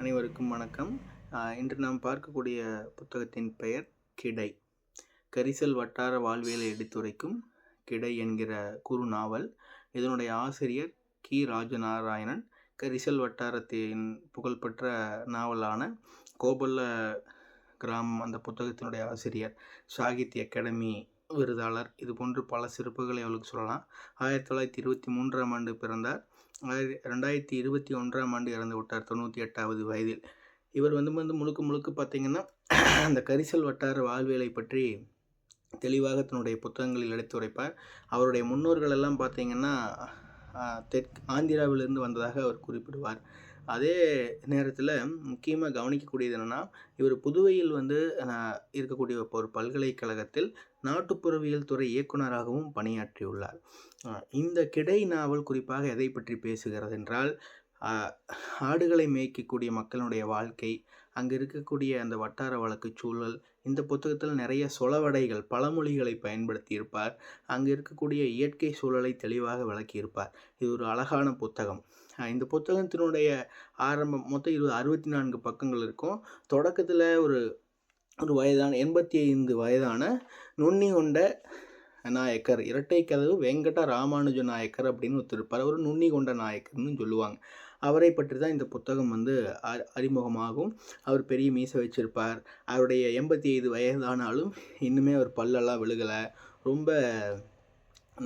அனைவருக்கும் வணக்கம். இன்று நாம் பார்க்கக்கூடிய புத்தகத்தின் பெயர் கிடை. கரிசல் வட்டார வாழ்வியலை எடுத்துரைக்கும் கிடை என்கிற குறு நாவல் இதனுடைய ஆசிரியர் கி. ராஜநாராயணன். கரிசல் வட்டாரத்தின் புகழ்பெற்ற நாவலான கோபல்ல கிராமம் அந்த புத்தகத்தினுடைய ஆசிரியர். சாகித்ய அகாடமி விருதாளர். இது போன்று பல சிறப்புகளை அவளுக்கு சொல்லலாம். ஆயிரத்தி தொள்ளாயிரத்தி இருபத்தி மூன்றாம் ஆண்டு பிறந்தார். ஆயிரத்தி ரெண்டாயிரத்தி இருபத்தி ஒன்றாம் ஆண்டு இறந்து விட்டார் தொண்ணூற்றி எட்டாவது வயதில். இவர் வந்து வந்து முழுக்க முழுக்க பார்த்தீங்கன்னா அந்த கரிசல் வட்டார வாழ்வியலை பற்றி தெளிவாக தன்னுடைய புத்தகங்களில் எடுத்துரைப்பார் அவருடைய முன்னோர்கள் எல்லாம் பார்த்தீங்கன்னா தெற்கு ஆந்திராவிலிருந்து வந்ததாக அவர் குறிப்பிடுவார். அதே நேரத்தில் முக்கியமாக கவனிக்கக்கூடியது என்னென்னா இவர் புதுவையில் வந்து இருக்கக்கூடிய ஒரு பல்கலைக்கழகத்தில் நாட்டுப்புறவியல் துறை இயக்குனராகவும் பணியாற்றியுள்ளார். இந்த கிடை நாவல் குறிப்பாக எதை பற்றி பேசுகிறது என்றால் ஆடுகளை மேய்க்கக்கூடிய மக்களுடைய வாழ்க்கை அங்கே இருக்கக்கூடிய அந்த வட்டார வழக்கு சூழல் இந்த புத்தகத்தில் நிறைய சொலவடைகள் பழமொழிகளை பயன்படுத்தியிருப்பார். அங்கே இருக்கக்கூடிய இயற்கை சூழலை தெளிவாக விளக்கியிருப்பார். இது ஒரு அழகான புத்தகம். இந்த புத்தகத்தினுடைய ஆரம்பம் மொத்தம் இருபது அறுபத்தி நான்கு பக்கங்கள் இருக்கும். தொடக்கத்தில் ஒரு ஒரு வயதான எண்பத்தி ஐந்து வயதான நுண்ணி கொண்ட நாயக்கர் இரட்டை கதவு வெங்கட ராமானுஜ நாயக்கர் அப்படின்னு ஒருத்தர் இருப்பார். அவர் நுண்ணி கொண்ட நாயக்கர்னு சொல்லுவாங்க. அவரை பற்றி தான் இந்த புத்தகம் வந்து அறி அறிமுகமாகும். அவர் பெரிய மீசை வச்சிருப்பார். அவருடைய எண்பத்தி ஐந்து வயதானாலும் இன்னுமே அவர் பல்லெல்லாம் விழுகலை. ரொம்ப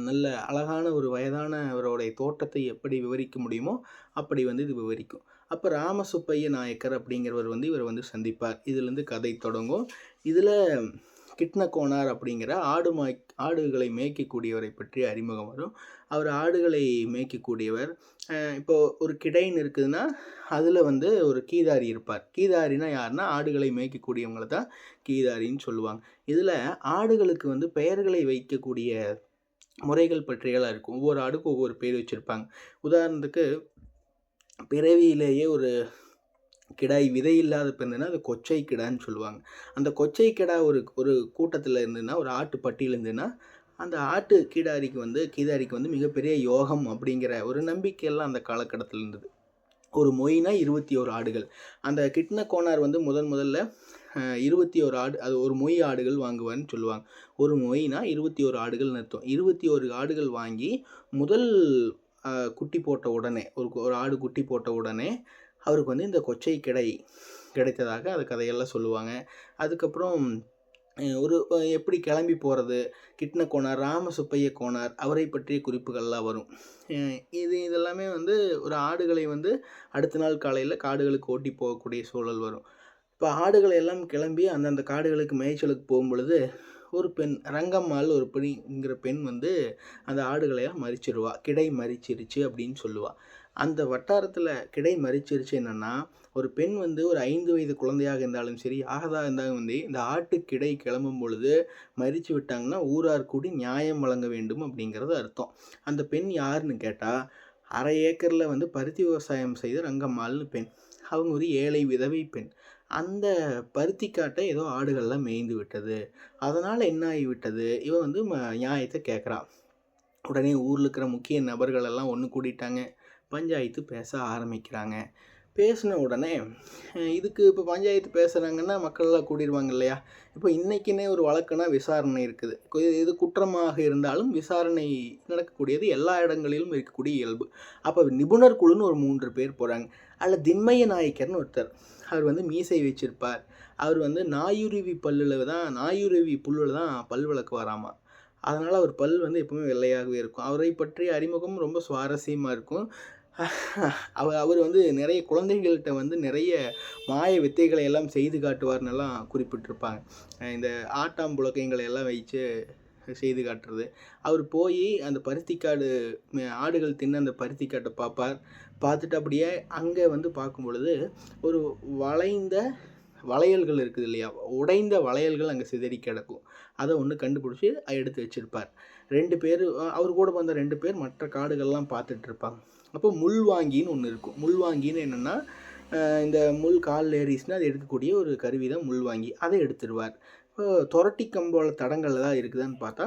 நல்ல அழகான ஒரு வயதான அவருடைய தோட்டத்தை எப்படி விவரிக்க முடியுமோ அப்படி வந்து இது விவரிக்கும். அப்போ ராமசுப்பைய நாயக்கர் அப்படிங்கிறவர் வந்து இவர் வந்து சந்திப்பார். இதுலேருந்து கதை தொடங்கும். இதில் கிட்னகோனார் அப்படிங்கிற ஆடு மாய் ஆடுகளை மேய்க்கக்கூடியவரை பற்றி அறிமுகம் வரும். அவர் ஆடுகளை மேய்க்கக்கூடியவர். இப்போது ஒரு கிடைன்னு இருக்குதுன்னா அதில் வந்து ஒரு கீதாரி இருப்பார். கீதாரினா யாருன்னா ஆடுகளை மேய்க்கக்கூடியவங்கள தான் கீதாரின்னு சொல்லுவாங்க. இதில் ஆடுகளுக்கு வந்து பெயர்களை வைக்கக்கூடிய முறைகள் பற்றியெல்லாம் இருக்கும். ஒவ்வொரு ஆடுக்கும் ஒவ்வொரு பேர் வச்சுருப்பாங்க. உதாரணத்துக்கு பிறவியிலேயே ஒரு கிடாய் விதை இல்லாத பிறந்ததுன்னா அது கொச்சை கிடான்னு சொல்லுவாங்க. அந்த கொச்சை கிடா ஒரு ஒரு கூட்டத்தில் இருந்ததுன்னா ஒரு ஆட்டு பட்டியல் இருந்ததுன்னா அந்த ஆட்டு கீடாரிக்கு வந்து கீதாரிக்கு வந்து மிகப்பெரிய யோகம் அப்படிங்கிற ஒரு நம்பிக்கையெல்லாம் அந்த காலகட்டத்தில் இருந்தது. ஒரு மொயினா இருபத்தி ஓரு ஆடுகள். அந்த கிட்ன கோனார் வந்து முதன் முதல்ல இருபத்தி ஒரு ஆடு அது ஒரு மொய் ஆடுகள் வாங்குவான்னு சொல்லுவாங்க. ஒரு மொய்னா இருபத்தி ஒரு ஆடுகள் அர்த்தம். இருபத்தி ஒரு ஆடுகள் வாங்கி முதல் குட்டி போட்ட உடனே ஒரு ஒரு ஆடு குட்டி போட்ட உடனே அவருக்கு வந்து இந்த கொச்சை கிடை கிடைத்ததாக அந்த கதையெல்லாம் சொல்லுவாங்க. அதுக்கப்புறம் ஒரு எப்படி கிளம்பி போகிறது கிட்ன கோனார் ராமசுப்பைய கோனார் அவரை பற்றிய குறிப்புகள்லாம் வரும். இது இதெல்லாமே வந்து ஒரு ஆடுகளை வந்து அடுத்த நாள் காலையில் காடுகளுக்கு ஓட்டி போகக்கூடிய சூழல் வரும். இப்போ ஆடுகளை எல்லாம் கிளம்பி அந்தந்த காடுகளுக்கு மேய்ச்சலுக்கு போகும்பொழுது ஒரு பெண் ரங்கம்மாள் ஒரு பெண்ங்கிற பெண் வந்து அந்த ஆடுகளையாக மறிச்சிடுவா கிடை மறிச்சிருச்சு அப்படின்னு சொல்லுவாள் அந்த வட்டாரத்தில் கிடை மறிச்சிருச்சு என்னென்னா ஒரு பெண் வந்து ஒரு ஐந்து வயது குழந்தையாக இருந்தாலும் சரி ஆகதாக இருந்தாலும் வந்து இந்த ஆட்டு கிடை கிளம்பும் பொழுது மறித்து விட்டாங்கன்னா ஊரார் கூடி நியாயம் வழங்க வேண்டும் அப்படிங்கிறது அர்த்தம். அந்த பெண் யாருன்னு கேட்டால் அரை ஏக்கரில் வந்து பருத்தி விவசாயம் செய்த ரங்கம்மாள்னு பெண். அவங்க ஒரு ஏழை விதவை பெண். அந்த பருத்தி காட்டை ஏதோ ஆடுகள்லாம் மேய்ந்து விட்டது. அதனால் என்ன ஆகிவிட்டது இவன் வந்து ம நியாயத்தை கேட்குறான் உடனே ஊரில் இருக்கிற முக்கிய நபர்களெல்லாம் ஒன்று கூட்டிட்டாங்க பஞ்சாயத்து பேச ஆரம்பிக்கிறாங்க. பேசின உடனே இதுக்கு இப்போ பஞ்சாயத்து பேசுகிறாங்கன்னா மக்கள்லாம் கூடிடுவாங்க இல்லையா? இப்போ இன்றைக்கினே ஒரு வழக்குனா விசாரணை இருக்குது. இது குற்றமாக இருந்தாலும் விசாரணை நடக்கக்கூடியது எல்லா இடங்களிலும் இருக்கக்கூடிய இயல்பு. அப்போ நிபுணர் குழுன்னு ஒரு மூன்று பேர் போகிறாங்க அதில் திண்மைய நாயக்கர்னு ஒருத்தர். அவர் வந்து மீசை வச்சிருப்பார். அவர் வந்து நாயுருவி பல்லில் தான் நாயுருவி புல்லில் தான் பல் விளக்கு வராமா அதனால் அவர் பல் வந்து எப்பவுமே வெள்ளையாகவே இருக்கும். அவரை பற்றிய அறிமுகம் ரொம்ப சுவாரஸ்யமாக இருக்கும். அவர் அவர் வந்து நிறைய குழந்தைகள்கிட்ட வந்து நிறைய மாய வித்தைகளை எல்லாம் செய்து காட்டுவார்னெல்லாம் குறிப்பிட்டிருப்பாங்க. இந்த ஆட்டாம் ஆட்டாம்புழக்கங்களை எல்லாம் வச்சு செய்து காட்டுறது. அவர் போய் அந்த பருத்திக்காடு ஆடுகள் தின்ன அந்த பருத்திக்காட்டை பார்ப்பார். பார்த்துட்டு அப்படியே அங்கே வந்து பார்க்கும் பொழுது ஒரு வளைந்த வளையல்கள் இருக்குது இல்லையா? உடைந்த வளையல்கள் அங்கே சிதறி கிடக்கும். அதை ஒன்று கண்டுபிடிச்சி எடுத்து வச்சுருப்பார். ரெண்டு பேர் அவர் கூட வந்த ரெண்டு பேர் மற்ற காடுகள்லாம் பார்த்துட்ருப்பாங்க அப்போ முள்வாங்கின்னு ஒன்று இருக்கும். முள்வாங்கின்னு என்னென்னா இந்த முள் கால் ஏறிச்சுன்னா அது எடுக்கக்கூடிய ஒரு கருவி தான் முள்வாங்கி அதை எடுத்துருவார். இப்போ துரட்டி கம்போல தடங்கள் ஏதாவது இருக்குதான்னு பார்த்தா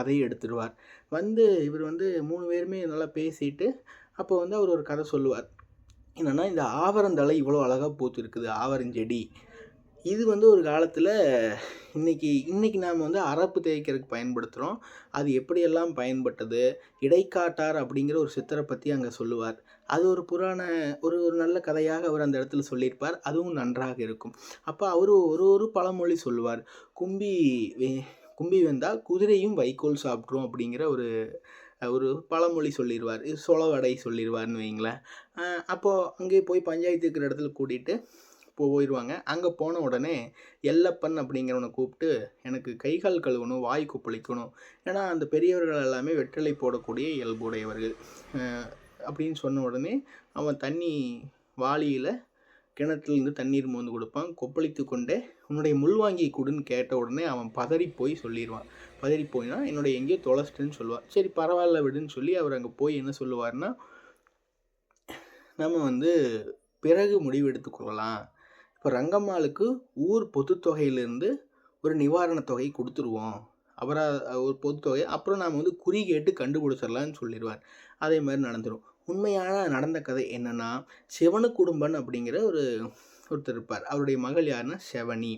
அதையும் எடுத்துருவார். வந்து இவர் வந்து மூணு பேருமே நல்லா பேசிட்டு அப்போ வந்து அவர் ஒரு கதை சொல்லுவார். என்னென்னா இந்த ஆவரந்தழை இவ்வளோ அழகாக பூத்து இருக்குது ஆவரஞ்செடி. இது வந்து ஒரு காலத்தில் இன்றைக்கி இன்றைக்கி நாம் வந்து அரப்பு தேய்க்கிறதுக்கு பயன்படுத்துகிறோம் அது எப்படியெல்லாம் பயன்பட்டது? இடைக்காட்டார் அப்படிங்கிற ஒரு சித்தரை பற்றி அங்கே சொல்லுவார். அது ஒரு புராண ஒரு ஒரு நல்ல கதையாக அவர் அந்த இடத்துல சொல்லியிருப்பார். அதுவும் நன்றாக இருக்கும். அப்போ அவர் ஒரு ஒரு பழமொழி சொல்லுவார். கும்பி கும்பி வந்தால் குதிரையும் வைக்கோல் சாப்பிட்ரும் அப்படிங்கிற ஒரு ஒரு பழமொழி சொல்லிடுவார் இது சொலவடை சொல்லிடுவார்னு வைங்களேன் அப்போது அங்கே போய் பஞ்சாயத்து இருக்கிற இடத்துல கூட்டிகிட்டு போயிடுவாங்க அங்கே போன உடனே எல்லப்பன் அப்படிங்கிறவனை கூப்பிட்டு எனக்கு கை கால் கழுவணும் வாய் கொப்பளிக்கணும். ஏன்னா அந்த பெரியவர்கள் எல்லாமே வெற்றிலை போடக்கூடிய இயல்புடையவர்கள். அப்படின்னு சொன்ன உடனே அவன் தண்ணி வாளியில் கிணத்துலேருந்து தண்ணீர் மோந்து கொடுப்பான். கொப்பளித்து கொண்டே உன்னுடைய முள்வாங்கி கொடுன்னு கேட்ட உடனே அவன் பதறி போய் சொல்லிடுவான் பதறி போயினா என்னுடைய எங்கேயோ தொலைச்சிட்டேன்னு சொல்லுவான். சரி பரவாயில்ல விடுன்னு சொல்லி அவர் அங்கே போய் என்ன சொல்லுவார்னா நம்ம வந்து பிறகு முடிவெடுத்து கொள்ளலாம். இப்போ ரங்கம்மாளுக்கு ஊர் பொதுத்தொகையிலேருந்து ஒரு நிவாரணத் தொகை கொடுத்துருவோம். அப்புறம் ஒரு பொதுத்தொகை அப்புறம் நாம் வந்து குறி கேட்டு கண்டுபிடிச்சிடலான்னு சொல்லிடுவார். அதே மாதிரி நடந்துடும் உண்மையான நடந்த கதை என்னென்னா சிவனு குடும்பன் அப்படிங்கிற ஒரு ஒருத்தர் இருப்பார். அவருடைய மகள் யாருன்னா செவனி.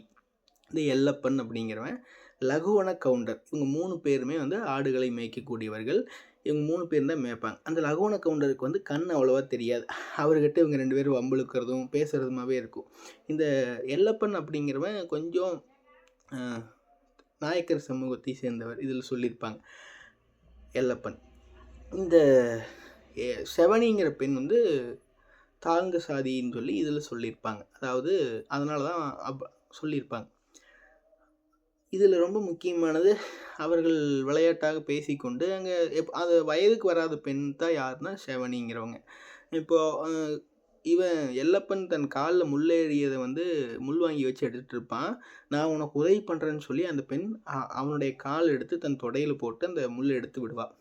இந்த எல்லப்பன் அப்படிங்கிறவன் லகுவன கவுண்டர். இவங்க மூணு பேருமே வந்து ஆடுகளை மேய்க்கக்கூடியவர்கள். இவங்க மூணு பேர் தான் மேய்ப்பாங்க. அந்த லகோன கவுண்டருக்கு வந்து கண் அவ்வளோவா தெரியாது. அவர்கிட்ட இவங்க ரெண்டு பேரும் வம்புழுக்கிறதும் பேசுகிறதுமாவே இருக்கும். இந்த எல்லப்பன் அப்படிங்கிறவன் கொஞ்சம் நாயக்கர் சமூகத்தை சேர்ந்தவர். இதில் சொல்லியிருப்பாங்க. எல்லப்பன். இந்த செவனிங்கிற பெண் வந்து தாழ்ந்த சாதின்னு சொல்லி இதில் சொல்லியிருப்பாங்க. அதாவது அதனால தான் அப் சொல்லியிருப்பாங்க. இதில் ரொம்ப முக்கியமானது அவர்கள் விளையாட்டாக பேசிக்கொண்டு அங்கே எப் அது வயதுக்கு வராத பெண் தான் யாருன்னா செவனிங்கிறவங்க. இப்போது இவன் எல்லப்பன் தன் காலில் முள்ளேறியதை வந்து முள் வாங்கி வச்சு எடுத்துகிட்டு இருப்பான். நான் உனக்கு உதவி பண்ணுறேன்னு சொல்லி அந்த பெண் அவனுடைய கால் எடுத்து தன் தொடையில் போட்டு அந்த முள்ளை எடுத்து விடுவாள்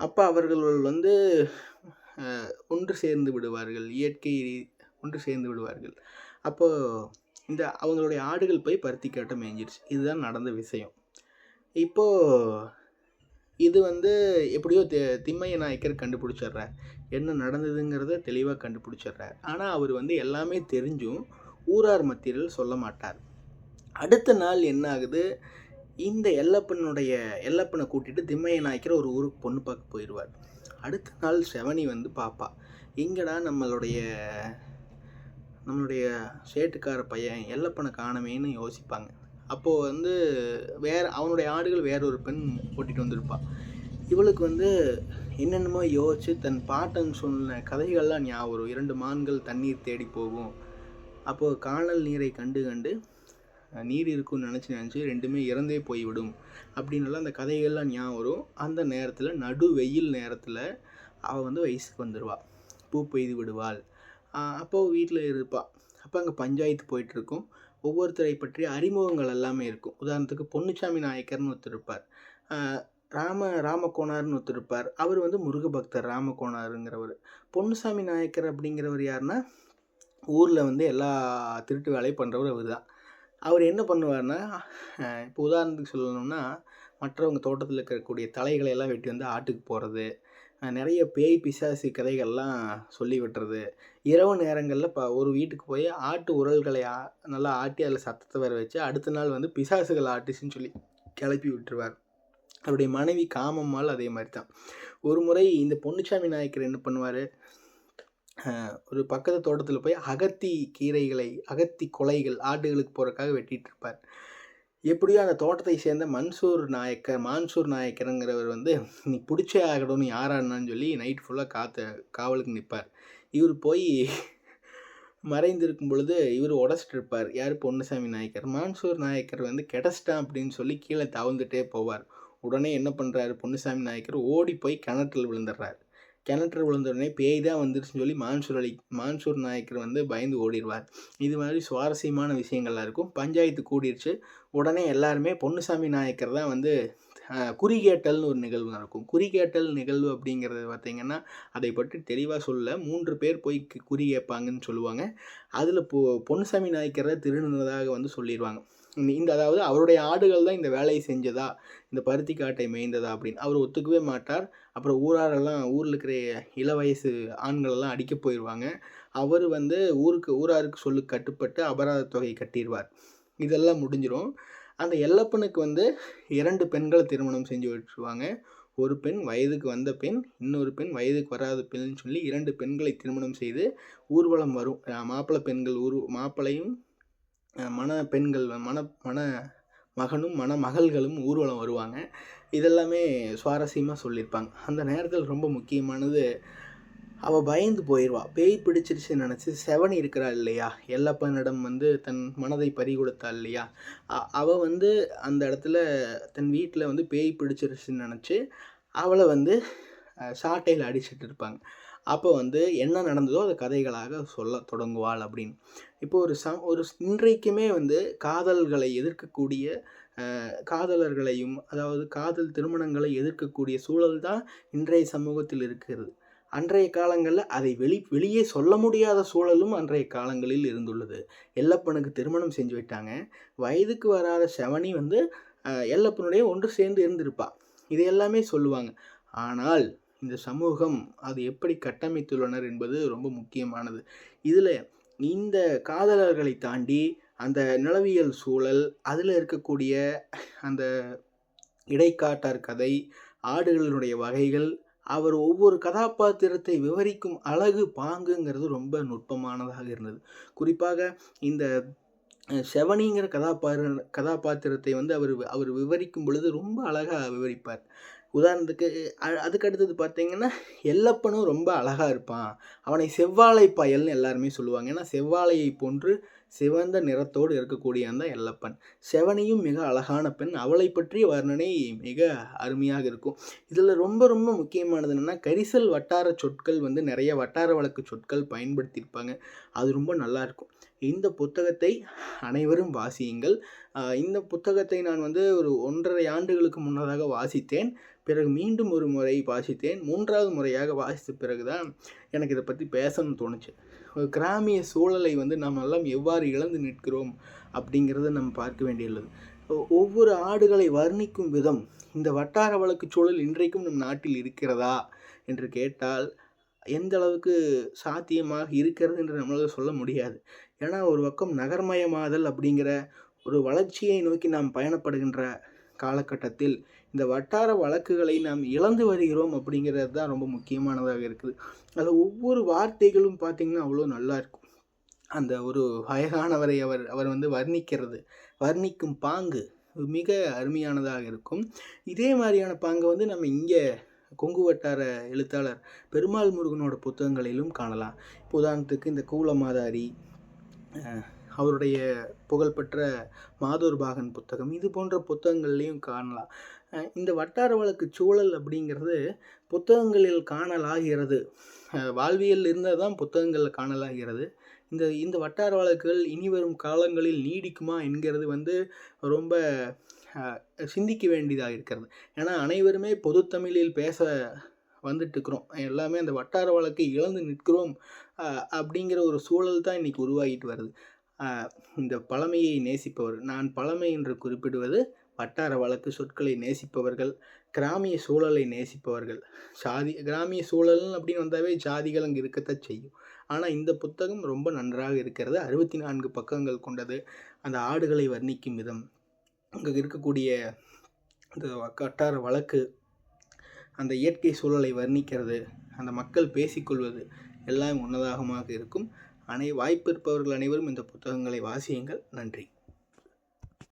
அப்போ அவர்கள் வந்து ஒன்று சேர்ந்து விடுவார்கள். இயற்கை ஒன்று சேர்ந்து விடுவார்கள். அப்போது இந்த அவங்களுடைய ஆடுகள் போய் பருத்தி கேட்ட மேய்ஞ்சிருச்சு இதுதான் நடந்த விஷயம். இப்போது இது வந்து எப்படியோ தி திம்மைய நாயக்கர் கண்டுபிடிச்சிடுறார் என்ன நடந்ததுங்கிறத தெளிவாக கண்டுபிடிச்சிட்றார் ஆனால் அவர் வந்து எல்லாமே தெரிஞ்சும் ஊரார் மத்தியில் சொல்ல மாட்டார். அடுத்த நாள் என்ன ஆகுது? இந்த எல்லப்பனுடைய எல்லப்பனை கூட்டிகிட்டு திம்மைய நாயக்கர் ஒரு ஊருக்கு பொண்ணு பார்க்க போயிடுவார் அடுத்த நாள் செவனி வந்து பாப்பா. எங்கடா நம்மளுடைய நம்மளுடைய சேட்டுக்கார பையன் எல்லப்பனை காணமேன்னு யோசிப்பாங்க. அப்போது வந்து வேற அவனுடைய ஆடுகள் வேற ஒரு பெண் ஓட்டிகிட்டு வந்திருப்பாள் இவளுக்கு வந்து என்னென்னமோ யோசித்து தன் பாட்டன் சொன்ன கதைகள்லாம் ஞாபகம் வரும். இரண்டு மான்கள் தண்ணீர் தேடி போகும். அப்போது காணல் நீரை கண்டு கண்டு நீர் இருக்கும்னு நினச்சி நினச்சி ரெண்டுமே இறந்தே போய்விடும் அப்படின்னுலாம் அந்த கதைகள்லாம் ஞாபகம் வரும். அந்த நேரத்தில் நடு வெயில் நேரத்தில் அவள் வந்து வயசுக்கு வந்துடுவாள் பூ பெய்து விடுவாள். அப்போது வீட்டில் இருப்பாள் அப்போ அங்கே பஞ்சாயத்து போயிட்டுருக்கும். ஒவ்வொருத்தரை பற்றிய அறிமுகங்கள் எல்லாமே இருக்கும். உதாரணத்துக்கு பொன்னுச்சாமி நாயக்கர்னு ஒருத்தர் இருப்பார். ராம ராமகோணார்னு ஒருத்தர் இருப்பார். அவர் வந்து முருக பக்தர் ராமகோணாருங்கிறவர் பொன்னுசாமி நாயக்கர் அப்படிங்கிறவர் யாருன்னா ஊரில் வந்து எல்லா திருட்டு வேலையும் பண்ணுறவர் அவர் தான் அவர் என்ன பண்ணுவார்னா இப்போ உதாரணத்துக்கு சொல்லணும்னா மற்றவங்க தோட்டத்தில் இருக்கக்கூடிய தலைகளை எல்லாம் வெட்டி வந்து ஆட்டுக்கு போகிறது நிறைய பேய் பிசாசு கதைகள்லாம் சொல்லி விட்டுறது. இரவு நேரங்களில் இப்போ ஒரு வீட்டுக்கு போய் ஆட்டு உரல்களை ஆ நல்லா ஆட்டி அதில் சத்தத்தை வர வச்சு அடுத்த நாள் வந்து பிசாசுகள் ஆட்டுச்சுன்னு சொல்லி கிளப்பி விட்டுருவார். அவருடைய மனைவி காமம்மாள் அதே மாதிரி தான் ஒரு முறை இந்த பொன்னுச்சாமி நாயக்கர் என்ன பண்ணுவார்? ஒரு பக்கத்து தோட்டத்தில் போய் அகத்தி கீரைகளை அகத்தி கொலைகள் ஆடுகளுக்கு போகிறக்காக வெட்டிட்டு இருப்பார். எப்படியோ அந்த தோட்டத்தை சேர்ந்த மன்சூர் நாயக்கர் மான்சூர் நாயக்கருங்கிறவர் வந்து நீ பிடிச்சே ஆகணும்னு யாரான்னு சொல்லி நைட் ஃபுல்லாக காத்த காவலுக்கு நிற்பார் இவர் போய் மறைந்திருக்கும் பொழுது இவர் உடச்சிட்டு இருப்பார். யார்? பொன்னுசாமி நாயக்கர். மான்சூர் நாயக்கர் வந்து கிடச்சிட்டான் அப்படின்னு சொல்லி கீழே தவழ்ந்துட்டே போவார். உடனே என்ன பண்ணுறாரு பொன்னுசாமி நாயக்கர் ஓடி போய் கிணற்றில் விழுந்துடுறார். கிணற்றில் விழுந்த உடனே பேய் தான் வந்துருச்சுன்னு சொல்லி மான்சூர் அலி மான்சூர் நாயக்கர் வந்து பயந்து ஓடிடுவார். இது மாதிரி சுவாரஸ்யமான விஷயங்கள்லாம் இருக்கும். பஞ்சாயத்து கூடிருச்சு. உடனே எல்லாருமே பொன்னுசாமி நாயக்கர் தான் வந்து குறிகேட்டல்னு ஒரு நிகழ்வு நடக்கும். குறிகேட்டல் நிகழ்வு அப்படிங்கிறது பார்த்திங்கன்னா அதை பற்றி தெளிவாக சொல்ல மூன்று பேர் போய் குறி கேட்பாங்கன்னு சொல்லுவாங்க. அதில் பொ பொன்னுசாமி நாயக்கரை திருநதாக வந்து சொல்லிடுவாங்க இந்த- இந்த அதாவது அவருடைய ஆடுகள் தான் இந்த வேலையை செஞ்சதா? இந்த பருத்தி காட்டை மேய்ந்ததா அப்படின்னு. அவர் ஒத்துக்கவே மாட்டார். அப்புறம் ஊராரெல்லாம் ஊரில் இருக்கிற இள வயசு ஆண்களெல்லாம் அடிக்க போயிடுவாங்க அவர் வந்து ஊருக்கு ஊராருக்கு சொல்லு கட்டுப்பட்டு அபராத தொகை கட்டிடுவார் இதெல்லாம் முடிஞ்சிடும் அந்த எல்லப்பனுக்கு வந்து இரண்டு பெண்களை திருமணம் செஞ்சு விட்டுருவாங்க ஒரு பெண் வயதுக்கு வந்த பெண் இன்னொரு பெண் வயதுக்கு வராத பெண்னு சொல்லி இரண்டு பெண்களை திருமணம் செய்து ஊர்வலம் வரும். மாப்பிள்ளை பெண்கள் ஊர் மாப்பிள்ளையும் மண பெண்கள் மண மண மகனும் மணமகள்களும் ஊர்வலம் வருவாங்க. இதெல்லாமே சுவாரஸ்யமாக சொல்லியிருப்பாங்க. அந்த நேரத்தில் ரொம்ப முக்கியமானது அவள் பயந்து போயிடுவா பேய் பிடிச்சிருச்சுன்னு நினச்சி செவன் இருக்கிறா இல்லையா? எல்லப்பனிடம் வந்து தன் மனதை பறி கொடுத்தா இல்லையா? அவள் வந்து அந்த இடத்துல தன் வீட்டில் வந்து பேய் பிடிச்சிருச்சுன்னு நினச்சி அவளை வந்து சாட்டையில் அடிச்சிட்டு இருப்பாங்க. அப்போ வந்து என்ன நடந்ததோ அதை கதைகளாக சொல்ல தொடங்குவாள் அப்படின்னு. இப்போ ஒரு ச ஒரு இன்றைக்குமே வந்து காதல்களை எதிர்க்கக்கூடிய காதலர்களையும் அதாவது காதல் திருமணங்களை எதிர்க்கக்கூடிய சூழல் தான் இன்றைய சமூகத்தில் இருக்கிறது. அன்றைய காலங்களில் அதை வெளி வெளியே சொல்ல முடியாத சூழலும் அன்றைய காலங்களில் இருந்துள்ளது. எல்லப்பனுக்கு திருமணம் செஞ்சு விட்டாங்க. வயதுக்கு வராத செவனி வந்து எல்லப்பனுடைய ஒன்று சேர்ந்து இருந்திருப்பா. இது எல்லாமே சொல்லுவாங்க. ஆனால் இந்த சமூகம் அது எப்படி கட்டமைத்துள்ளனர் என்பது ரொம்ப முக்கியமானது. இதில் இந்த காதலர்களை தாண்டி அந்த நிலவியல் சூழல் அதில் இருக்கக்கூடிய அந்த இடைக்காட்டார் கதை ஆடுகளினுடைய வகைகள் அவர் ஒவ்வொரு கதாபாத்திரத்தை விவரிக்கும் அழகு பாங்குங்கிறது ரொம்ப நுட்பமானதாக இருந்தது. குறிப்பாக இந்த செவனிங்கிற கதாபாத்திர கதாபாத்திரத்தை வந்து அவர் அவர் விவரிக்கும் பொழுது ரொம்ப அழகாக விவரிப்பார். உதாரணத்துக்கு அதுக்கு அடுத்தது பார்த்தீங்கன்னா எல்லப்பனும் ரொம்ப அழகாக இருப்பான். அவனை செவ்வாழை பயல்னு எல்லாருமே சொல்லுவாங்க. ஏன்னா செவ்வாழையை போன்று சிவந்த நிறத்தோடு இருக்கக்கூடிய அந்த எல்லப்பன். செவனியும் மிக அழகான பெண். அவளை பற்றிய வர்ணனை மிக அருமையாக இருக்கும். இதில் ரொம்ப ரொம்ப முக்கியமானது என்னென்னா கரிசல் வட்டார சொற்கள் வந்து நிறைய வட்டார வழக்கு சொற்கள் பயன்படுத்தியிருப்பாங்க. அது ரொம்ப நல்லாயிருக்கும் இந்த புத்தகத்தை அனைவரும் வாசியுங்கள். இந்த புத்தகத்தை நான் வந்து ஒரு ஒன்றரை ஆண்டுகளுக்கு முன்னதாக வாசித்தேன். பிறகு மீண்டும் ஒரு முறை வாசித்தேன். மூன்றாவது முறையாக வாசித்த பிறகு தான் எனக்கு இதை பற்றி பேசணும்னு தோணுச்சு. கிராமிய சூழலை வந்து நாம் எல்லாம் எவ்வாறு இழந்து நிற்கிறோம் அப்படிங்கிறத நம்ம பார்க்க வேண்டியுள்ளது. ஒவ்வொரு ஆடுகளை வர்ணிக்கும் விதம் இந்த வட்டார வழக்கு சூழல் இன்றைக்கும் நம் நாட்டில் இருக்கிறதா என்று கேட்டால் எந்த அளவுக்கு சாத்தியமாக இருக்கிறது என்று நம்மளால் சொல்ல முடியாது. ஏன்னா ஒரு பக்கம் நகர்மயமாதல் அப்படிங்கிற ஒரு வளர்ச்சியை நோக்கி நாம் பயணப்படுகின்ற காலகட்டத்தில் இந்த வட்டார வழக்குகளை நாம் இழந்து வருகிறோம் அப்படிங்கிறது தான் ரொம்ப முக்கியமானதாக இருக்குது. அதில் ஒவ்வொரு வார்த்தைகளும் பார்த்திங்கன்னா அவ்வளோ நல்லா இருக்கும். அந்த ஒரு வயதானவரை அவர் அவர் வந்து வர்ணிக்கிறது வர்ணிக்கும் பாங்கு மிக அருமையானதாக இருக்கும். இதே மாதிரியான பாங்கை வந்து நம்ம இங்கே கொங்கு வட்டார எழுத்தாளர் பெருமாள் முருகனோட புத்தகங்களிலும் காணலாம். இப்போ உதாரணத்துக்கு இந்த கூலமாதாரி அவருடைய புகழ்பெற்ற மாதூர் பாகன் புத்தகம் இது போன்ற புத்தகங்கள்லேயும் காணலாம். இந்த வட்டார வழக்கு சூழல் அப்படிங்கிறது புத்தகங்களில் காணலாகிறது. வாழ்வியல் இருந்தால் தான் புத்தகங்களில் காணலாகிறது. இந்த இந்த வட்டார வழக்குகள் இனி வரும் காலங்களில் நீடிக்குமா என்கிறது வந்து ரொம்ப சிந்திக்க வேண்டியதாக இருக்கிறது. ஏன்னா அனைவருமே பொதுத்தமிழில் பேச வந்துட்டுருக்குறோம். எல்லாமே அந்த வட்டார வழக்கை இழந்து நிற்கிறோம் அப்படிங்கிற ஒரு சூழல் தான் இன்றைக்கி உருவாகிட்டு வருது. இந்த பழமையை நேசிப்பவர். நான் பழமை என்று குறிப்பிடுவது வட்டார வழக்கு சொற்களை நேசிப்பவர்கள் கிராமிய சூழலை நேசிப்பவர்கள். சாதி கிராமிய சூழல் அப்படின்னு வந்தாவே ஜாதிகள் அங்கே இருக்கத்தான் செய்யும். ஆனால் இந்த புத்தகம் ரொம்ப நன்றாக இருக்கிறது. அறுபத்தி நான்கு பக்கங்கள் கொண்டது. அந்த ஆடுகளை வர்ணிக்கும் விதம். அங்கே இருக்கக்கூடிய அந்த வட்டார வழக்கு அந்த இயற்கை சூழலை வர்ணிக்கிறது அந்த மக்கள் பேசிக்கொள்வது எல்லாம் உன்னதாகமாக இருக்கும். அனை வாய்ப்பு இருப்பவர்கள் அனைவரும் இந்த புத்தகங்களை வாசியுங்கள். நன்றி.